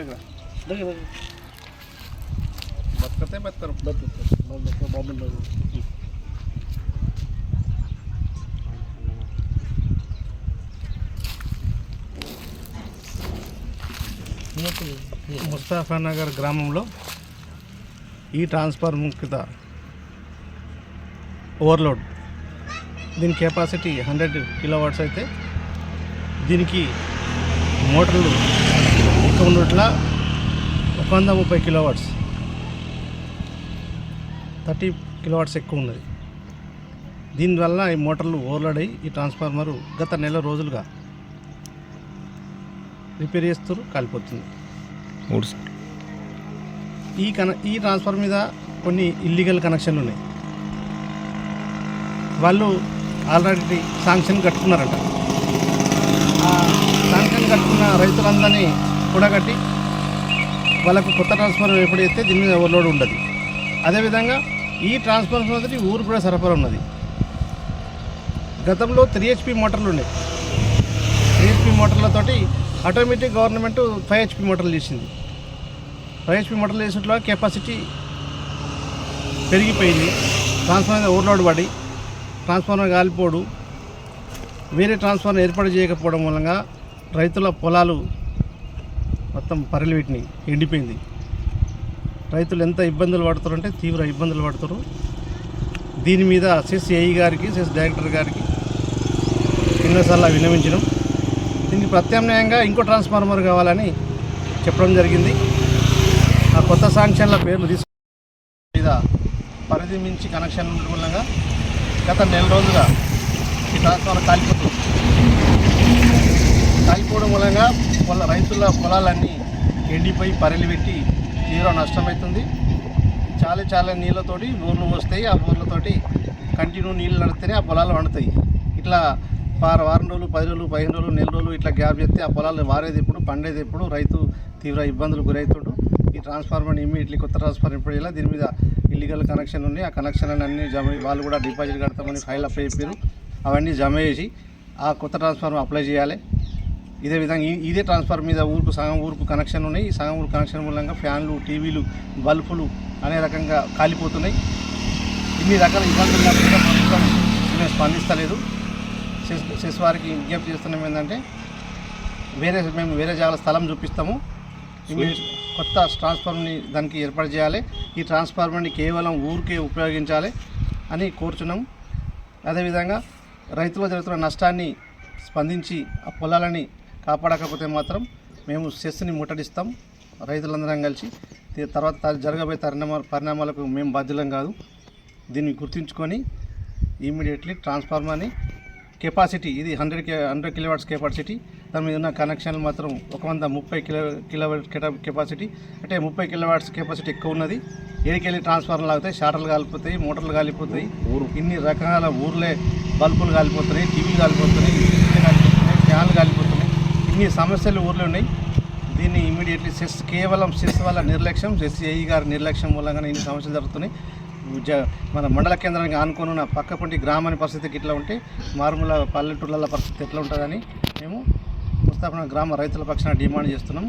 ఇక్కడ బతికతే బతుకరు బతుకుతారు బాబు ముస్తాఫానగర్ గ్రామంలో ఈ ట్రాన్స్ఫార్మర్ ముఖ్యత ఓవర్లోడ్ దీని కెపాసిటీ హండ్రెడ్ కిలో వాట్స్ అయితే దీనికి మోటార్లు ఎక్కువ ఉన్నట్ల ఒక వంద ముప్పై కిలోవాట్స్. థర్టీ కిలోవాట్స్ ఎక్కువ ఉన్నది. దీనివల్ల ఈ మోటార్లు ఓవర్లోడ్ అయ్యి ఈ ట్రాన్స్ఫార్మరు గత నెల రోజులుగా రిపేర్ చేస్తారు కాలిపోతుంది. ఈ కన ఈ ట్రాన్స్ఫర్ మీద కొన్ని ఇల్లీగల్ కనెక్షన్లు ఉన్నాయి. వాళ్ళు ఆల్రెడీ శాంక్షన్ కట్టుకున్నారంట. శాంక్షన్ కట్టుకున్న రైతులందరినీ కూడగట్టి వాళ్ళకు కొత్త ట్రాన్స్ఫర్ ఎప్పుడైతే దీని మీద ఓవర్లోడ్ ఉండదు. అదేవిధంగా ఈ ట్రాన్స్ఫార్మర్ తోటి ఊరు కూడా సరఫరా ఉన్నది. గతంలో త్రీ హెచ్పి మోటార్లు ఉన్నాయి త్రీ హెచ్పి మోటార్లతోటి ఆటోమేటిక్ గవర్నమెంట్ ఫైవ్ హెచ్పి మోటార్లు చేసింది ఫైవ్ హెచ్పి మోటార్లు చేసినట్లో కెపాసిటీ పెరిగిపోయింది. ట్రాన్స్ఫార్మర్ ఓవర్లోడ్ పడి ట్రాన్స్ఫార్మర్ కాలిపోడు వేరే ట్రాన్స్ఫార్మర్ ఏర్పాటు చేయకపోవడం మూలంగా రైతుల పొలాలు మొత్తం పరిలివిటిని ఎండిపోయింది. రైతులు ఎంత ఇబ్బందులు పడుతారంటే తీవ్ర ఇబ్బందులు పడుతారు దీని మీద సెస్ ఏఈ గారికి సెస్ డైరెక్టర్ గారికి ఎన్నోసార్లు విన్నవించడం దీనికి ప్రత్యామ్నాయంగా ఇంకో ట్రాన్స్ఫార్మర్ కావాలని చెప్పడం జరిగింది. ఆ కొత్త శాంక్షన్ల పేర్లు తీసుకు మీద పరిధి మించి కనెక్షన్ ఉండడం గత నెల రోజులుగా ఈ ట్రాన్స్ఫార్మర్ కాలిపోతుంది కాలిపోవడం మూలంగా వల్ల రైతుల పొలాలన్నీ ఎండిపోయి పరిలిపెట్టి తీవ్ర నష్టమవుతుంది. చాలా చాలా నీళ్ళతోటి బోర్లు వస్తాయి ఆ బోర్లతోటి కంటిన్యూ నీళ్ళు నడితేనే ఆ పొలాలు వండుతాయి ఇట్లా వారం వారం రోజులు పది రోజులు పదిహేను రోజులు నెల రోజులు ఇట్లా గ్యాప్ చేస్తే ఆ పొలాలు వారేది ఎప్పుడు పండేది ఎప్పుడు రైతు తీవ్ర ఇబ్బందులు గురవుతుడు ఈ ట్రాన్స్ఫార్మర్ని ఇమ్మీడియట్లీ కొత్త ట్రాన్స్ఫార్మర్ ఇప్పుడు ఇలా దీని మీద ఇల్లీగల్ కనెక్షన్ ఉంది ఆ కనెక్షన్ అన్ని జమ వాళ్ళు కూడా డిపాజిట్ కడతామని ఫైల్ అప్లై చెప్పారు అవన్నీ జమ చేసి ఆ కొత్త ట్రాన్స్ఫార్మర్ అప్లై చేయాలి. ఇదే విధంగా ఇదే ట్రాన్స్ఫార్మర్ మీద ఊరుకు సగం ఊరుకు కనెక్షన్ ఉన్నాయి. ఈ సగం ఊరు కనెక్షన్ మూలంగా ఫ్యాన్లు టీవీలు బల్బులు అనే రకంగా కాలిపోతున్నాయి. ఇన్ని రకాల ఇబ్బందులు ప్రభుత్వం దీన్ని స్పందిస్తలేదు. సెస్ వారికి విజ్ఞప్తి చేస్తున్నాం ఏంటంటే వేరే మేము వేరే జాగాల స్థలం చూపిస్తాము. కొత్త ట్రాన్స్ఫార్మర్ని దానికి ఏర్పాటు చేయాలి. ఈ ట్రాన్స్ఫార్మర్ని కేవలం ఊరికే ఉపయోగించాలి అని కోరుచున్నాం. అదేవిధంగా రైతులు జరుగుతున్న నష్టాన్ని స్పందించి ఆ పొలాలని కాపాడకపోతే మాత్రం మేము సెస్ని ముట్టడిస్తాం. రైతులందరం కలిసి తర్వాత జరగబోయే పరిణామాల పరిణామాలకు మేము బాధ్యులం కాదు. దీన్ని గుర్తుంచుకొని ఇమీడియట్లీ ట్రాన్స్ఫార్మర్ని కెపాసిటీ ఇది hundred K hundred kilowatts capacity. దాని మీద ఉన్న కనెక్షన్లు మాత్రం ఒక వంద ముప్పై కిలో కిలోవాట్ కెపాసిటీ. అంటే ముప్పై కిలోవాట్స్ కెపాసిటీ ఎక్కువ ఉన్నది. ఏడికెళ్ళి ట్రాన్స్ఫార్మర్లు ఆగుతాయి షార్టర్లు కాలిపోతాయి మోటార్లు కాలిపోతాయి. ఇన్ని రకాల ఊర్లే బల్బులు కాలిపోతున్నాయి టీవీలు కాలిపోతున్నాయి కాలిపోతున్నాయి ఫ్యాన్లు కాలిపోతున్నాయి ఇన్ని సమస్యలు ఊర్లో ఉన్నాయి. దీన్ని ఇమీడియట్లీ సెస్ కేవలం సెస్ వల్ల నిర్లక్ష్యం సెస్ ఏఈ గారి నిర్లక్ష్యం మూలంగానే ఇన్ని సమస్యలు జరుగుతున్నాయి. జ మన మండల కేంద్రానికి ఆనుకొని ఉన్న పక్కపంటి గ్రామాని పరిస్థితికి ఇట్లా ఉంటే మారుమూల పల్లెటూర్ల పరిస్థితి ఎట్లా ఉంటుందని మేము ముస్తాఫన గ్రామ రైతుల పక్షాన డిమాండ్ చేస్తున్నాం.